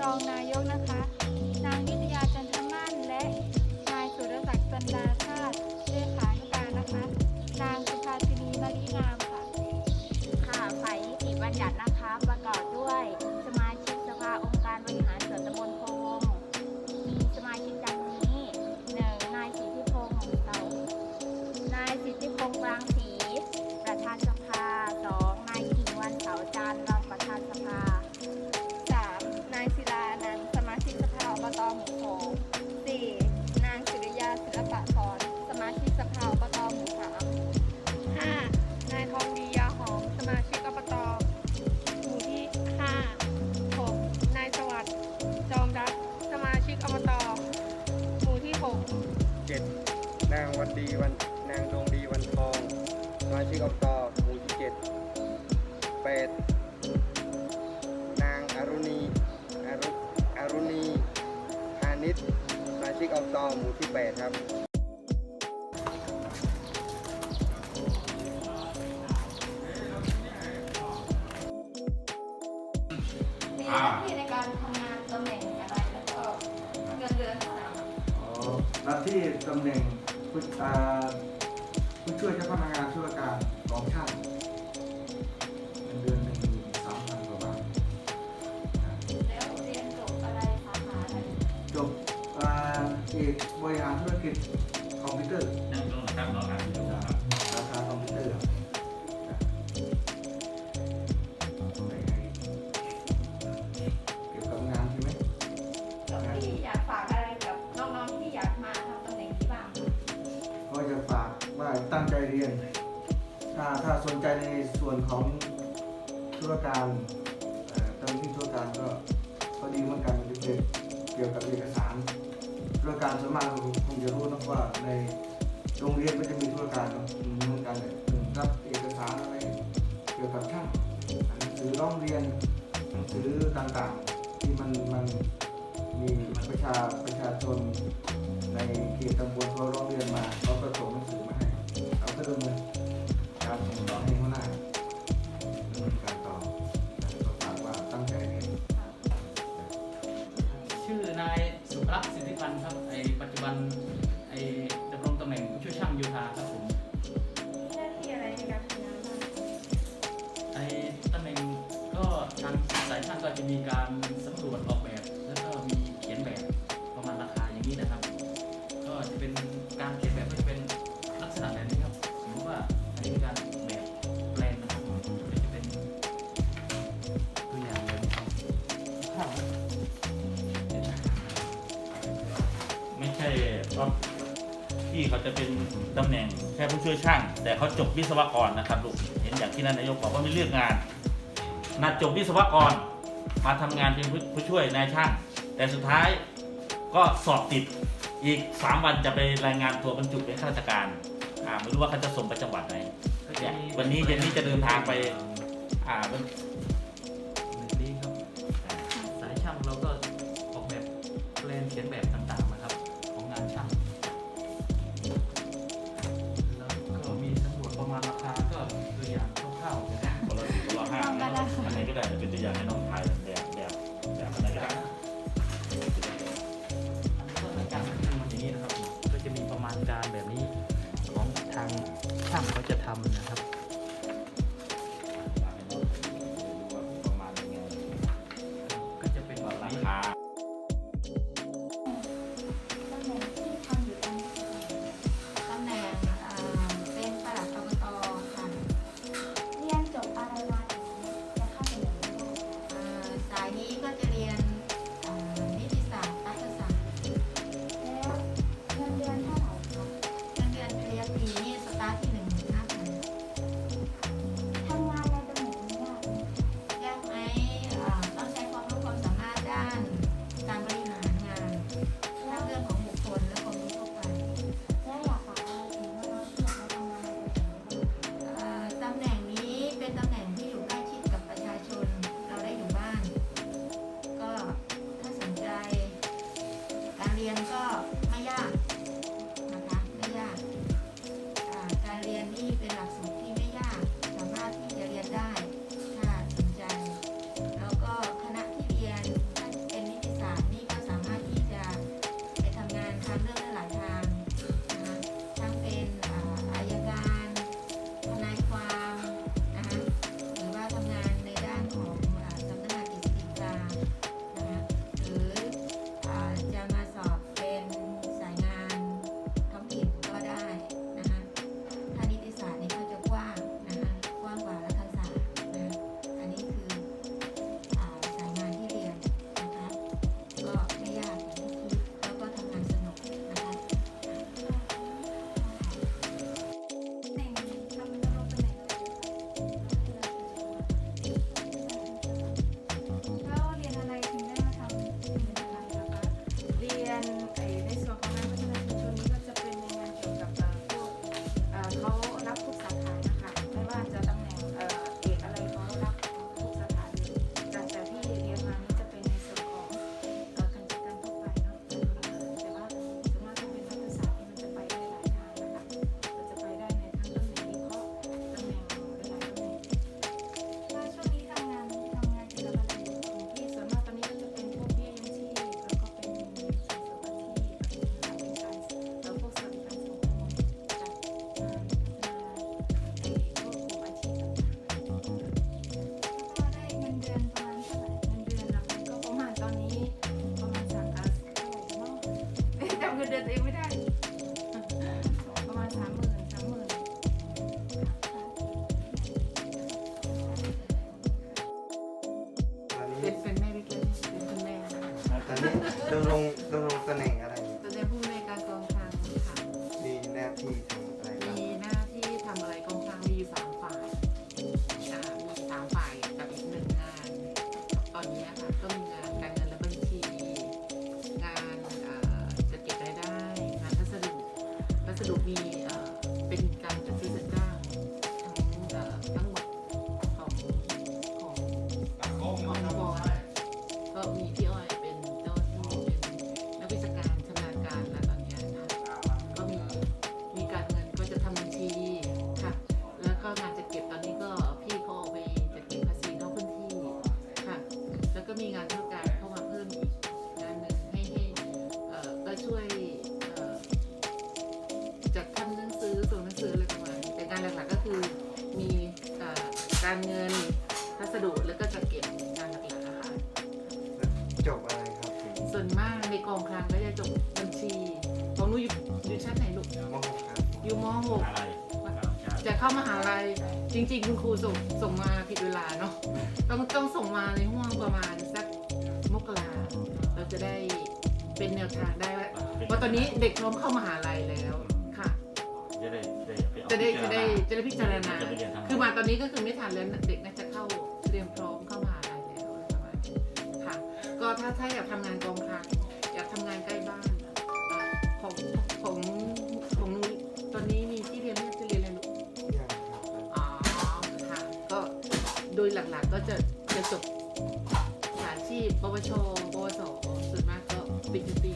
รองนายกนะคะ ชิกอบตหมู่ที่เจ็ดแปดนางอรุณีอรุอรุณีพาณิชย์สมาชิกอบตหมู่ที่แปดครับมีหน้าที่ในการทำงานตำแหน่งอะไรแล้วก็เงินเดือนเท่าไหร่อ๋อหน้าที่ตำแหน่งผู้อ่า ผู้ช่วยเจ้าพนักงานธุรการกองช่างเงินเดือนหนึ่งหมื่นสามพันกว่าบาทแล้วเรียนจบอะไรสาขาอะไรจบอ่าเอกบริหารธุรกิจคอมพิวเตอร์นั่งตรงนะครับรอการดูครับ ถ้าถ้าสนใจในส่วนของธุรการเอ่อตำแหน่งธุรการก็ก็ดีเหมือนกันเด็กเกี่ยวกับเอกสารธุรการส่วนมากคงจะรู้นะว่าในโรงเรียนก็จะมีธุรการเนอะเหมือนกันเลยรับเอกสารอะไรเกี่ยวกับช่างหนังสือร้องเรียนหนังสือต่างๆ ที่มันมันมีประชาประชาชนในเขตตำบลเขาร้องเรียนมาเขาก็ส่งหนังสือ ทางสายช่างก็จะมีการสำรวจออกแบบ แล้วก็มีเขียนแบบประมาณราคาอย่างนี้นะครับ ก็จะเป็นการเขียนแบบก็จะเป็นลักษณะแบบนี้ครับสมมติว่าอันนี้เป็นการแบบแปลนนะครับก็จะเป็นตัวอย่างเลยครับไม่ใช่เพราะพี่เขาจะเป็นตำแหน่งแค่ผู้ช่วยช่าง แต่เขาจบวิศวกรนะครับลูกเห็นอย่างที่นั่นนายกบอกว่าไม่เลือกงาน นัดจบวิศวกร มาทำงานเป็นผู้ช่วยนายช่างแต่สุดท้ายก็สอบติดอีก 3 วันจะไปรายงานตัวบรรจุเป็นข้าราชการอ่าไม่รู้ว่าเขาจะส่งไปจังหวัดไหนเนี่ยวันนี้เย็นนี้จะเดินทางไปอ่าบรรดีครับ สายช่างเราก็ออกแบบแปลนเขียนแบบ ดำรงดำรงตำแหน่งอะไร ตำแหน่งผู้อำนวยการกองคลังค่ะ มีหน้าที่ทำอะไรบ้างมีหน้าที่ทำอะไรกองคลังมีอยู่สามฝ่ายอ่ามีสามฝ่ายกับอีกหนึ่งงาน ตอนนี้ค่ะก็มีงานการเงินและบัญชี งานอ่าจัดเก็บรายได้ งานพัสดุพัสดุมีเอ่อเป็นการจัดซื้อจัดจ้างทั้งเอ่อทั้งหมดของของของบอร์ดก็มีพี่อ้อย การเงินพัสดุแล้วก็จัดเก็บงานหลักๆอะค่ะจบอะไรครับถึงส่วนมากในกองคลังก็จะจบบัญชีของหนูอยู่อยู่ชั้นไหนลูกมหกครับอยู่ม อะไรครับ .6 จะเข้ามหาลัยจริง ๆ คุณครูส่งส่งมาผิดเวลาเนาะต้องต้องส่งมาในห่วงประมาณสักมกราเราจะได้เป็นแนวทางได้ว่าว่าตอนนี้เด็กพร้อมเข้ามหาลัยแล้ว จะได้พิจะจารได้ณาจะได้พิจารณา จะไปเรียนทางไหน คือมาตอนนี้ก็คือไม่ทันแล้วเด็กน่าจะเข้าเตรียมพร้อมเข้ามหาลัยแล้วอะไรประมาณนี้ค่ะ ก็ถ้าถ้าอยากทำงานกองคลังอยากทำงานใกล้บ้านเอ่อของของของนุ้ยตอนนี้มีที่เรียนไหมจะเรียนอะไรลูกยังครับอ๋อค่ะก็โดยหลักๆก็จะจะจบสายอาชีพปวชปวสส่วนมากก็ปิดปี